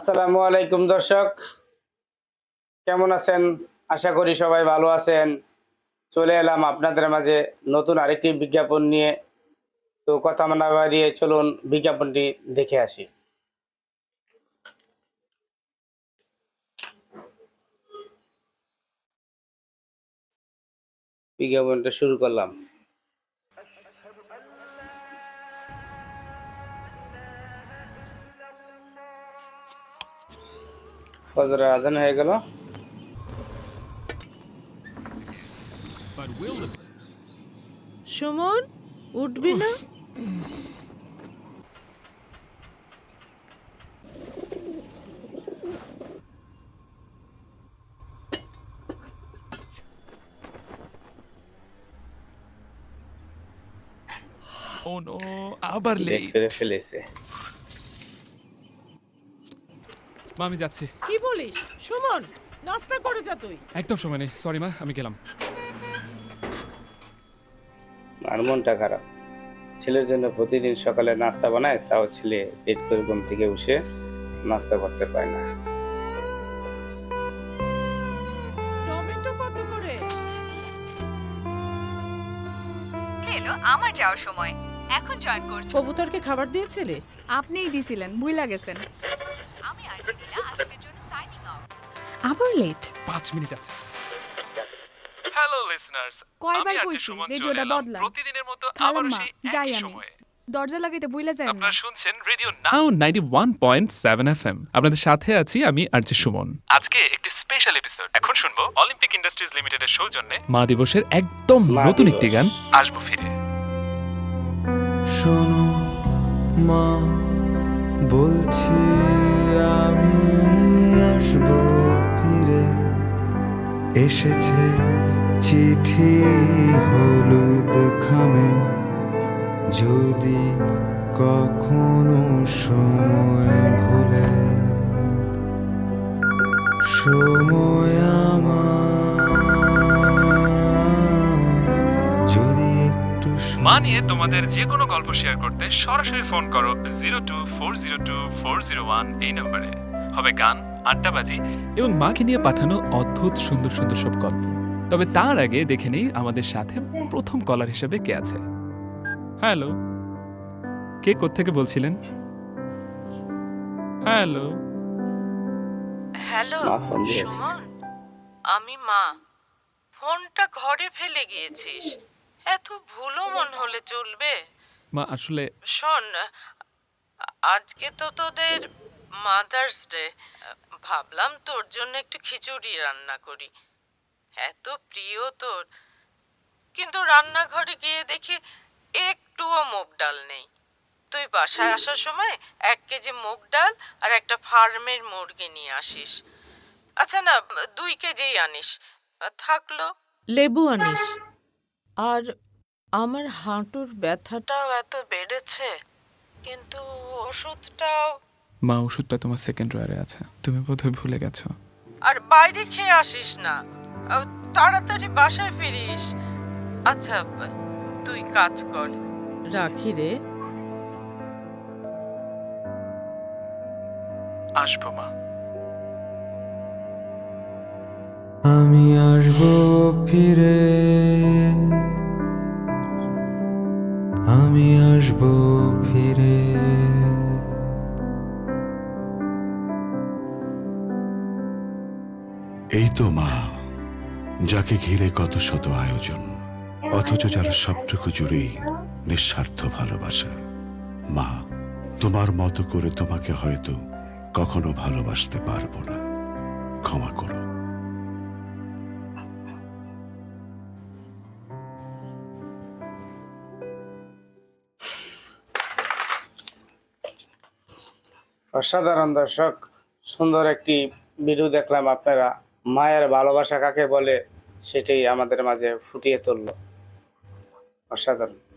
আসসালামু আলাইকুম দর্শক। কেমন আছেন? আশা করি সবাই ভালো আছেন। চলে এলাম আপনাদের মাঝে নতুন আরেকটি বিজ্ঞাপন নিয়ে। তো কথা না বাড়িয়ে চলুন বিজ্ঞাপনটি দেখে আসি। বিজ্ঞাপনটা শুরু করলাম। ফজরের আজান হয়ে গেল সুমন উঠবি না ও নো আবার বের লেট করে ফেলেছে মা আমি যাচ্ছি। কি বলিস? সুমন নাস্তা করে যা তুই। একদম সময় নেই। সরি মা আমি গেলাম। আর মনটা খারাপ। ছেলের জন্য প্রতিদিন সকালে নাস্তা বানায় তাও ছেলে পেট করে ঘুম থেকে উঠে নাস্তা করতে পারে না। টমেটো কত করে? এলো আমার যাওয়ার সময়। এখন জয়েন করছ। কবুতরকে খাবার দিয়েছিলে? আপনিই দিছিলেন বুইলা গেছেন আবার লেট পাঁচ মিনিট আছে। হ্যালো লিসনার্স কয়বার কইছি? রেডিওটা বদলা প্রতিদিনের মতো আবারও সেই একই। সময়ে। দরজা লাগাইতে বুইলা যায় আপনারা শুনছেন radio now ninety one point seven F M আপনাদের সাথে আছি আমি আরজে সুমন। আজকে একটি স্পেশাল এপিসোড এখন শুনব অলিম্পিক ইন্ডাস্ট্রিজ লিমিটেডের সৌজন্যে মা দিবসের একদম নতুন একটি গান। আসব ফিরে। শোনো মা বলছি আমি আসব ফিরে। এসেছে চিঠি হলুদ খামে। যদি কখনো সময় ভুলে সময় মা নিয়ে তোমাদের যে কোনো গল্প শেয়ার করতে সরাসরি ফোন করো zero two four zero two four zero one এই নম্বরে হবে গান আড্ডাবাজি এবং মাকে নিয়ে পাঠানো অদ্ভুত সুন্দর সুন্দর সব গল্প। তবে তার আগে দেখে নেই আমাদের সাথে প্রথম কলার হিসেবে কে আছে। হ্যালো কে কোত্থেকে বলছিলেন? Hello hello. সুমন আমি মা। ফোনটা ঘরে ফেলে গিয়েছিস। এত ভুলো মন হলে চলবে। মা আসলে শোন আজকে তো তোদের মাদার্স ডে ভাবলাম তোর জন্য একটু খিচুড়ি রান্না করি। এত প্রিয় তোর। কিন্তু রান্নাঘরে গিয়ে দেখি একটুও মুগ ডাল নেই। তুই বাসায় আসার সময় এক কেজি মুগ ডাল আর একটা ফার্মের মুরগি নিয়ে আসিস। আচ্ছা না দুই কেজিই আনিস। থাকল। লেবু আনিস। আর আমার হাঁটুর ব্যথাটাও এত বেড়েছে কিন্তু ওষুধটাও মা ওষুধটা তোমার সেকেন্ড রয়ারে আছে। তুমি বোধহয় ভুলে গেছো। আর বাইরে খেয়ে আসিস না। তাড়াতাড়ি বাসায় ফিরিস। আচ্ছা তুই কাজ কর। রাখি রে। আসব মা। আমি আসব ফিরে। আমি আসব ফিরে। এই তো মা, যাকে ঘিরে কত শত আয়োজন, অথচ যার সবটুকু জুড়েই নিঃস্বার্থ ভালোবাসা। মা, তোমার মতো করে তোমাকে হয়তো কখনো ভালোবাসতে পারব না। ক্ষমা করো। অসাধারণ দর্শক, সুন্দর একটি ভিডিও দেখলাম আপনারা। মায়ের ভালোবাসা কাকে বলে, সেটাই আমাদের মাঝে ফুটিয়ে তুলল। অসাধারণ।